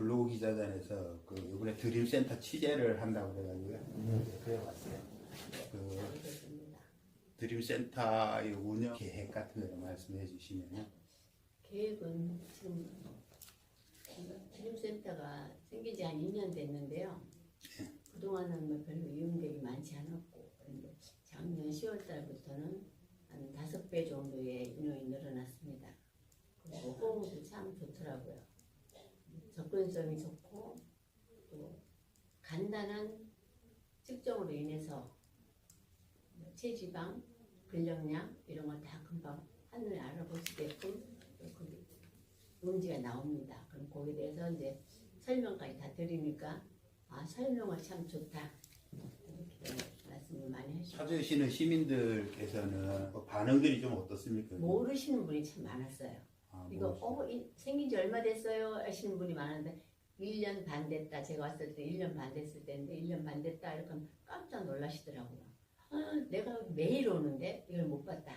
블로그 기자단에서 그 이번에 드림센터 취재를 한다고 그래가지고요. 네, 그래 왔어요. 그. 드림센터의 운영 계획 같은 거 말씀해 주시면요. 계획은 지금 드림센터가 생긴 지 한 2년 됐는데요. 그동안은 뭐 별로 이용객이 많지 않았고 그런데 작년 10월 달부터는 한 다섯 배 정도의 인원이 늘어났습니다. 그리고 호응도 참 좋더라고요. 접근성이 좋고 또 간단한 측정으로 인해서 뭐 체지방, 근력량 이런 걸다 금방 한눈에 알아볼 수 있게끔 그 문제가 나옵니다. 그럼 거기에 대해서 이제 설명까지 다 드리니까 아 설명을 참 좋다 이렇게 말씀을 많이 하시고 찾으시는 시민들께서는 그 반응들이 좀 어떻습니까? 모르시는 분이 참 많았어요. 아, 이거 뭐, 어 이- 생긴 지 얼마 됐어요? 하시는 분이 많은데 1년 반 됐다. 제가 왔을 때 1년 반 됐을 때인데 1년 반 됐다. 이렇게 하면 깜짝 놀라시더라고요. 아, 내가 매일 오는데 이걸 못 봤다.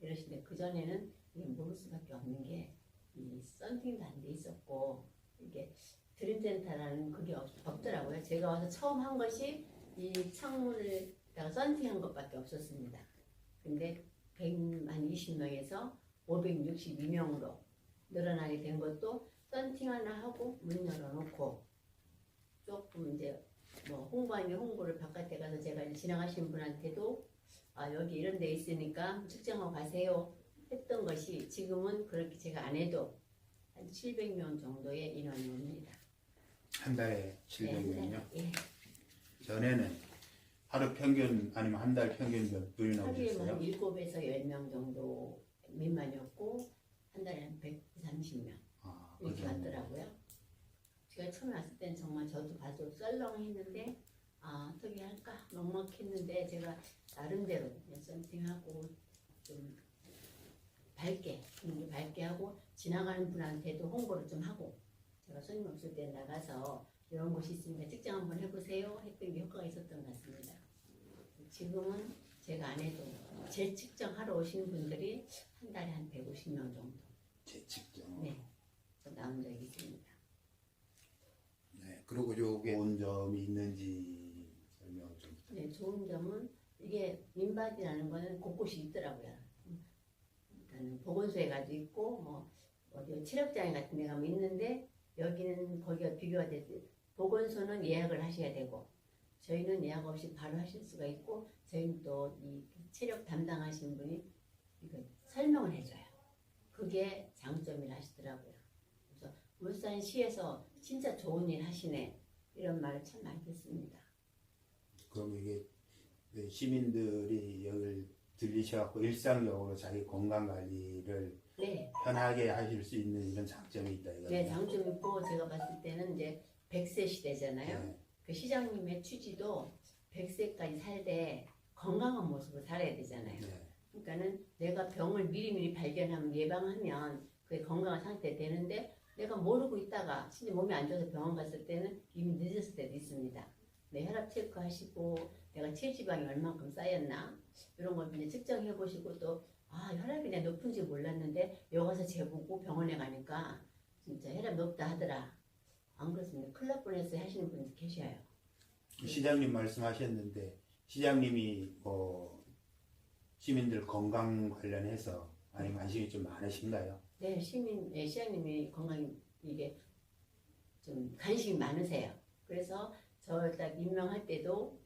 이러시는데 그전에는 이게 모를 수밖에 없는 게 이 썬팅도 안 돼 있었고 이게 드림센터라는 그게 없, 없더라고요. 제가 와서 처음 한 것이 이 창문을다가 썬팅한 것밖에 없었습니다. 근데 100만 20명에서 562명으로 늘어나게 된 것도 썬팅 하나 하고 문 열어놓고 조금 이제 뭐 홍보하는 홍보를 바깥에 가서 제가 지나가신 분한테도 아 여기 이런 데 있으니까 측정하고 가세요 했던 것이 지금은 그렇게 제가 안 해도 한 700명 정도의 인원이 옵니다. 한 달에 700명요. 예. 전에는 하루 평균 아니면 한 달 평균 몇 분이나 하루에 뭐 오셨어요? 한 7에서 10명 정도 미만이었고 한 달에 한 130명 아, 이렇게 그죠. 왔더라고요. 제가 처음 왔을 땐 정말 저도 봐도 썰렁했는데 아 어떻게 할까 먹먹했는데 제가 나름대로 그냥 썬팅하고 좀 밝게 분위기 밝게 하고 지나가는 분한테도 홍보를 좀 하고 제가 손님 없을 때 나가서 이런 곳이 있으니까 측정 한번 해보세요 했던 게 효과가 있었던 것 같습니다. 지금은 제가 안 해도 제 측정 하러 오시는 분들이 한 달에 한 150명 정도 제 측정. 네, 또 나온 적이 있습니다. 네. 그리고 요게 좋은 점이 있는지 설명 좀. 네, 좋은 점은 이게 민바디라는 거는 곳곳이 있더라고요. 일단은 보건소에 가도 있고 뭐 어디 체력장애 같은 데 가면 있는데 여기는 거기가 비교가 되지. 보건소는 예약을 하셔야 되고 저희는 예약 없이 바로 하실 수가 있고 저희는 또 이 체력 담당하시는 분이 이거 설명을 해줘요. 그게 장점이라 하시더라고요. 그래서 울산시에서 진짜 좋은 일 하시네 이런 말을 참 많이 듣습니다. 그럼 이게 그 시민들이 여기를 들리셔갖고 일상적으로 자기 건강 관리를 네. 편하게 하실 수 있는 이런 장점이 있다 이거죠. 네, 장점 있고 제가 봤을 때는 이제 100세 시대잖아요. 네. 그 시장님의 취지도 100세까지 살되 건강한 모습으로 살아야 되잖아요. 네. 그러니까는 내가 병을 미리미리 발견하면 예방하면 그게 건강한 상태 되는데 내가 모르고 있다가 진짜 몸이 안 좋아서 병원 갔을 때는 이미 늦었을 때도 있습니다. 내 혈압 체크하시고 내가 체지방이 얼만큼 쌓였나 이런 걸 이제 측정해 보시고 또 아 혈압이 내 높은지 몰랐는데 여기 가서 재보고 병원에 가니까 진짜 혈압 높다 하더라. 안 그렇습니다. 날 뻔했어요 하시는 분들 계셔요. 시장님 말씀하셨는데 시장님이 뭐 시민들 건강 관련해서 많이 관심이 좀 많으신가요? 네, 시민, 네, 시장님이 건강 이게 좀 관심이 많으세요. 그래서 저 딱 임명할 때도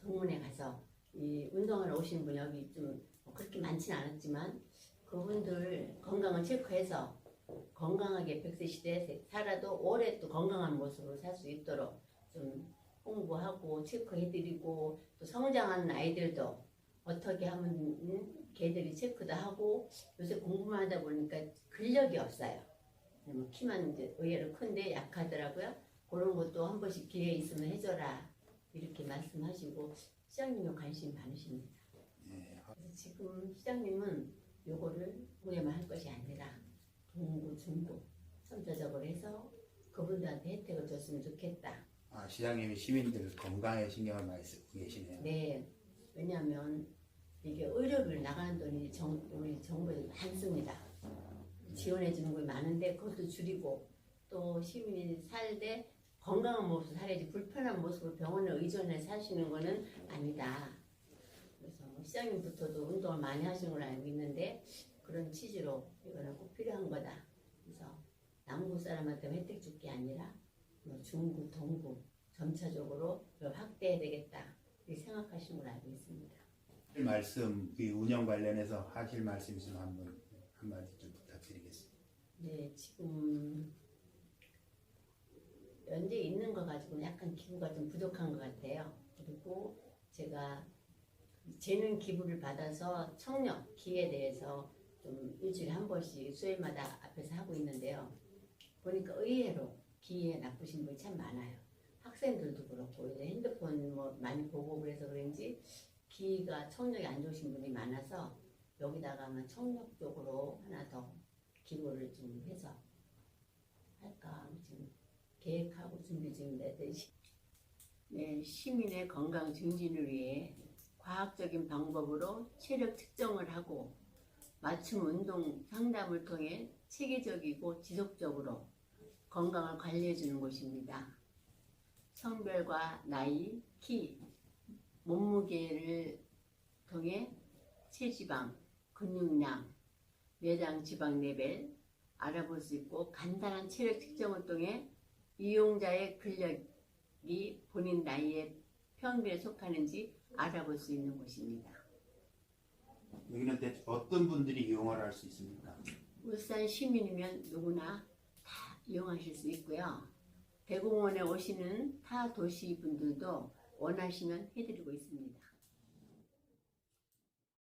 동문회 가서 이 운동하러 오신 분 여기 좀뭐 그렇게 많지는 않았지만 그분들 건강을 체크해서 건강하게 100세 시대에 살아도 오래 또 건강한 모습으로 살 수 있도록 좀 홍보하고 체크해드리고 또 성장하는 아이들도 어떻게 하면 음, 걔들이 체크도 하고 요새 공부만 하다 보니까 근력이 없어요. 뭐 키만 이제 의외로 큰데 약하더라고요. 그런 것도 한 번씩 기회 있으면 해줘라 이렇게 말씀하시고 시장님이 관심 많으십니다. 예. 그래서 지금 시장님은 요거를 구애만 할 것이 아니라 동구, 중구 선자적으로 해서 그분들한테 혜택을 줬으면 좋겠다. 아, 시장님이 시민들 건강에 신경을 많이 쓰고 계시네요. 네, 왜냐하면 이게 의료비를 나가는 돈이 정, 우리 정부에서 많습니다. 지원해 주는 게 많은데 그것도 줄이고 또 시민이 살되 건강한 모습 살아야지 불편한 모습으로 병원에 의존해 사시는 거는 아니다. 그래서 뭐 시장님부터도 운동을 많이 하시는 걸로 알고 있는데 그런 취지로 이거는 꼭 필요한 거다. 그래서 남구 사람한테 혜택 줄 게 아니라 뭐 중구, 동구 점차적으로 확대해야 되겠다. 생각하시는 걸로 알고 있습니다. 할 말씀, 그 운영 관련해서 하실 말씀 있으면 한번 한마디 좀 부탁드리겠습니다. 네, 지금 연재 있는 거 가지고 약간 기부가 좀 부족한 것 같아요. 그리고 제가 재능 기부를 받아서 청력 기에 대해서 좀 일주일에 한 번씩 수요일마다 앞에서 하고 있는데요. 보니까 의외로 기에 나쁘신 분이 참 많아요. 학생들도 그렇고 이제 핸드폰 뭐 많이 보고 그래서 그런지 기가 청력이 안 좋으신 분이 많아서 여기다가만 청력 쪽으로 하나 더 기부를 좀 해서 할까 지금 계획하고 준비 중입니다. 네, 시민의 건강 증진을 위해 과학적인 방법으로 체력 측정을 하고 맞춤 운동 상담을 통해 체계적이고 지속적으로 건강을 관리해 주는 곳입니다. 성별과 나이, 키, 몸무게를 통해 체지방, 근육량, 내장 지방 레벨 알아볼 수 있고 간단한 체력 측정을 통해 이용자의 근력이 본인 나이에 평균에 속하는지 알아볼 수 있는 곳입니다. 여기는 대체 어떤 분들이 이용을 할 수 있습니까? 울산 시민이면 누구나 다 이용하실 수 있고요. 대공원에 오시는 타 도시 분들도 원하시면 해드리고 있습니다.